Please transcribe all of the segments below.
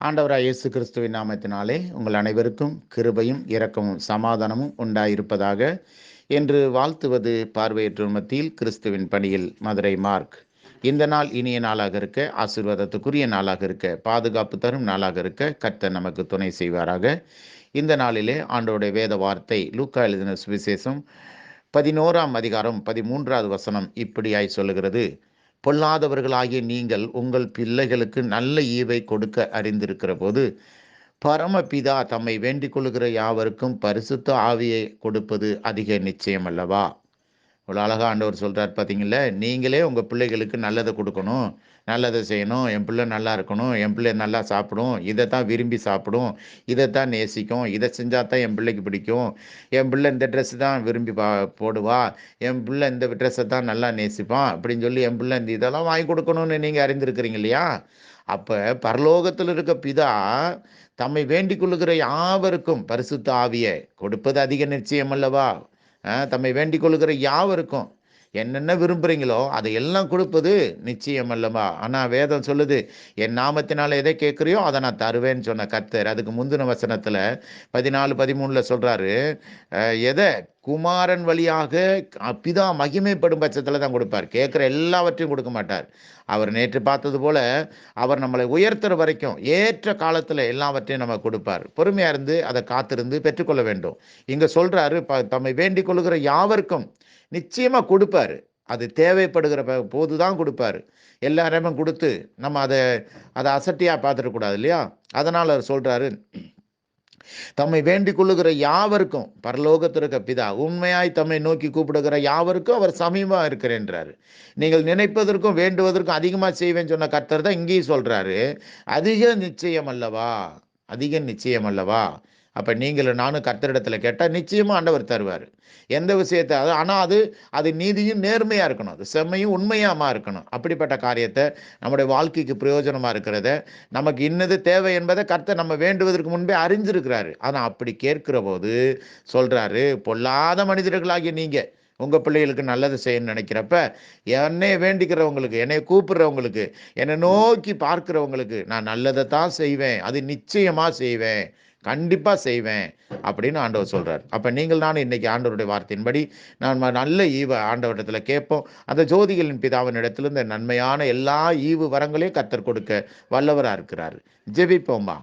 ஆண்டவராய் இயேசு கிறிஸ்துவின் நாமத்தினாலே உங்கள் அனைவருக்கும் கிருபையும் இரக்கமும் சமாதானமும் உண்டாயிருப்பதாக என்று வாழ்த்துவது பார்வையற்றோர் மத்தியில் கிறிஸ்துவின் பணியில் மதுரை மார்க். இந்த நாள் இனிய நாளாக இருக்க ஆசீர்வாதத்துக்குரிய நாளாக இருக்க பாதுகாப்பு தரும் நாளாக இருக்க கர்த்தர் நமக்கு துணை செய்வாராக. இந்த நாளிலே ஆண்டோடைய வேத வார்த்தை லூக்கா எழுதின சுவிசேஷம் பதினோராம் அதிகாரம் பதிமூன்றாவது வசனம் இப்படியாய் சொல்லுகிறது. பொல்லாதவர்களாகிய நீங்கள் உங்கள் பிள்ளைகளுக்கு நல்ல ஈவை கொடுக்க அறிந்திருக்கிற போது பரமபிதா தம்மை வேண்டிக் கொள்கிற யாவருக்கும் பரிசுத்த ஆவியை கொடுப்பது அதிக நிச்சயம் அல்லவா இவ்வளோ அழகாக ஆண்டவர் சொல்கிறார் பார்த்தீங்களா நீங்களே உங்கள் பிள்ளைகளுக்கு நல்லதை கொடுக்கணும் நல்லதை செய்யணும் என் பிள்ளை நல்லா இருக்கணும் என் பிள்ளை நல்லா சாப்பிடும் இதை தான் விரும்பி சாப்பிடும் இதை தான் நேசிக்கும் இதை செஞ்சால் தான் என் பிள்ளைக்கு பிடிக்கும். என் பிள்ளை இந்த ட்ரெஸ்ஸு தான் விரும்பி பா போடுவா என் பிள்ளை இந்த ட்ரெஸ்ஸை தான் நல்லா நேசிப்பான் அப்படின்னு சொல்லி என் பிள்ளை இந்த இதெல்லாம் வாங்கி கொடுக்கணும்னு நீங்கள் அறிந்திருக்கிறீங்க இல்லையா? அப்போ பரலோகத்தில் இருக்க பிதா தம்மை வேண்டிக் கொள்ளுகிற யாவருக்கும் பரிசுத்த ஆவியை கொடுப்பது அதிக நிச்சயம் அல்லவா? தம்மை வேண்டிக் கொள்கிற யாவருக்கும் என்னென்ன விரும்புகிறீங்களோ அதை எல்லாம் கொடுப்பது நிச்சயம் அல்லவா? ஆனால் வேதம் சொல்லுது என் நாமத்தினால் எதை கேட்குறியோ அதை நான் தருவேன்னு சொன்ன கர்த்தர். அதுக்கு முந்தின வசனத்தில் பதினாலு பதிமூணில் சொல்கிறாரு எதை குமாரன் வழியாக பிதா மகிமைப்படும் பட்சத்தில் தான் கொடுப்பார். கேட்குற எல்லாவற்றையும் கொடுக்க மாட்டார். அவர் நேற்று பார்த்தது போல அவர் நம்மளை உயர்த்துற வரைக்கும் ஏற்ற காலத்தில் எல்லாவற்றையும் நம்ம கொடுப்பார். பொறுமையாக இருந்து அதை காத்திருந்து பெற்றுக்கொள்ள வேண்டும். இங்கே சொல்கிறாரு ப தம்மை வேண்டிக் கொள்கிற யாவருக்கும் நிச்சயமாக கொடுப்பாரு. அது தேவைப்படுகிற போது தான் கொடுப்பாரு. எல்லாருமே கொடுத்து நம்ம அதை அதை அசட்டியாக பார்த்துடக்கூடாது இல்லையா? அதனால் அவர் சொல்கிறாரு தம்மை வேண்டிக் கொள்ளுகிற யாவருக்கும் பரலோகத்திற்க பிதா உண்மையாய் தம்மை நோக்கி கூப்பிடுகிற யாவருக்கும் அவர் சமீபமாக இருக்கிறேன்றாரு நீங்கள் நினைப்பதற்கும் வேண்டுவதற்கும் அதிகமாக செய்வேன்னு சொன்ன கர்த்தர் தான் இங்கேயும் சொல்கிறாரு அதிக நிச்சயம் அல்லவா? அதிக நிச்சயம் அல்லவா? அப்போ நீங்களும் நானும் கர்த்தரிடத்தில் கேட்டால் நிச்சயமாக ஆண்டவர் தருவார். எந்த விஷயத்தை அது ஆனால் அது அது நீதியும் நேர்மையாக இருக்கணும். அது செம்மையும் உண்மையாமா இருக்கணும். அப்படிப்பட்ட காரியத்தை நம்முடைய வாழ்க்கைக்கு பிரயோஜனமாக இருக்கிறத நமக்கு இன்னது தேவை என்பதை கர்த்தர் நம்ம வேண்டுவதற்கு முன்பே அறிஞ்சிருக்கிறாரு. ஆனால் அப்படி கேட்கிற போது சொல்கிறாரு பொல்லாத மனிதர்களாகிய நீங்கள் உங்கள் பிள்ளைகளுக்கு நல்லது செய்யணும்னு நினைக்கிறப்ப என்னை வேண்டிக்கிறவங்களுக்கு என்னை கூப்பிடுறவங்களுக்கு என்னை நோக்கி பார்க்குறவங்களுக்கு நான் நல்லதை தான் செய்வேன். அது நிச்சயமாக செய்வேன். கண்டிப்பாக செய்வேன். அப்படின்னு ஆண்டவர் சொல்கிறார் அப்போ நீங்கள் நானும் இன்றைக்கி ஆண்டவருடைய வார்த்தையின்படி நான் நல்ல ஈவ ஆண்டவரிடத்தில் கேட்போம். அந்த ஜோதிகளின் பிதாவின் இடத்துல இந்த நன்மையான எல்லா ஈவு வரங்களையும் கத்தர் கொடுக்க வல்லவராக இருக்கிறார். ஜெபிப்போம்மா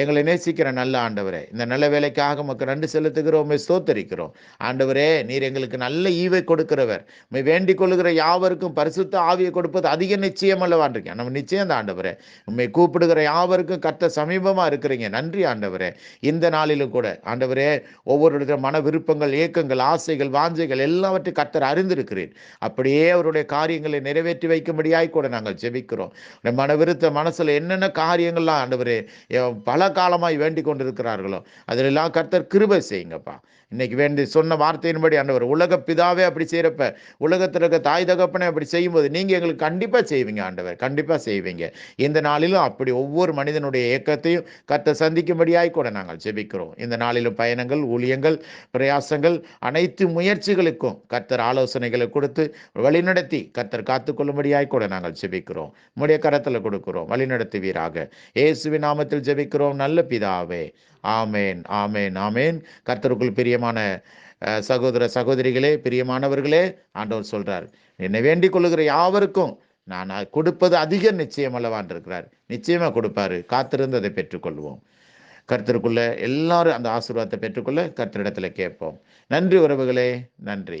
எங்களை நேசிக்கிற நல்ல ஆண்டவரே இந்த நல்ல வேலைக்காக உமக்கு நன்றி செலுத்துகிறோம் ஸ்தோத்தரிக்கிறோம். ஆண்டவரே நீர் எங்களுக்கு நல்ல ஈவை கொடுக்கிறவர். வேண்டிக் கொள்ளுகிற யாவருக்கும் பரிசுத்த ஆவியை கொடுப்பது அதிக நிச்சயம் அல்லவான்றிருக்கேன் நம்ம நிச்சயம் தான் ஆண்டவரே. உண்மை கூப்பிடுகிற யாவருக்கும் கத்த சமீபமாக இருக்கிறீங்க. நன்றி ஆண்டவரே. இந்த நாளிலும் கூட ஆண்டவரே ஒவ்வொருடைய மன விருப்பங்கள் ஏக்கங்கள் ஆசைகள் வாஞ்சைகள் எல்லாவற்றையும் கத்தர் அறிந்திருக்கிறேன் அப்படியே அவருடைய காரியங்களை நிறைவேற்றி வைக்கும்படியாய் கூட நாங்கள் ஜெபிக்கிறோம். மன விருத்த மனசில் என்னென்ன காரியங்கள்லாம் ஆண்டவரே பல காலமாய் வேண்டிக் கொண்டிருக்கிறார்களோ அதிலெல்லாம் கர்த்தர் கிருபை செய்யுங்கப்பா. இன்னைக்கு வேண்டி சொன்ன வார்த்தையின்படி ஆண்டவர் உலக பிதாவே அப்படி செய்கிறப்ப உலகத்தில் இருக்க தாய் தகப்பனை அப்படி செய்யும்போது நீங்கள் எங்களுக்கு கண்டிப்பாக செய்வீங்க ஆண்டவர் கண்டிப்பாக செய்வீங்க. இந்த நாளிலும் அப்படி ஒவ்வொரு மனிதனுடைய இயக்கத்தையும் கத்தை சந்திக்கும்படியாய் கூட நாங்கள் ஜெபிக்கிறோம். இந்த நாளிலும் பயணங்கள் ஊழியங்கள் பிரயாசங்கள் அனைத்து முயற்சிகளுக்கும் கர்த்தர் ஆலோசனைகளை கொடுத்து வழிநடத்தி கர்த்தர் காத்துக்கொள்ளும்படியாய் கூட நாங்கள் ஜெபிக்கிறோம். முடிய கரத்தில் கொடுக்கிறோம். வழிநடத்துவீராக. இயேசுவி நாமத்தில் ஜெபிக்கிறோம். நல்ல பிதாவே. ஆமேன் ஆமேன் ஆமேன். கர்த்தருக்குள் பிரியமான சகோதர சகோதரிகளே பிரியமானவர்களே ஆண்டவர் சொல்றார். என்னை வேண்டிக் கொள்ளுகிற யாவருக்கும் நான் கொடுப்பது அதிக நிச்சயம் அல்லவான் இருக்கிறார். நிச்சயமா கொடுப்பாரு. காத்திருந்து அதை பெற்றுக்கொள்வோம். கர்த்தருக்குள்ள எல்லாரும் அந்த ஆசீர்வாதத்தை பெற்றுக்கொள்ள கர்த்தரிடத்துல கேட்போம். நன்றி உறவுகளே நன்றி.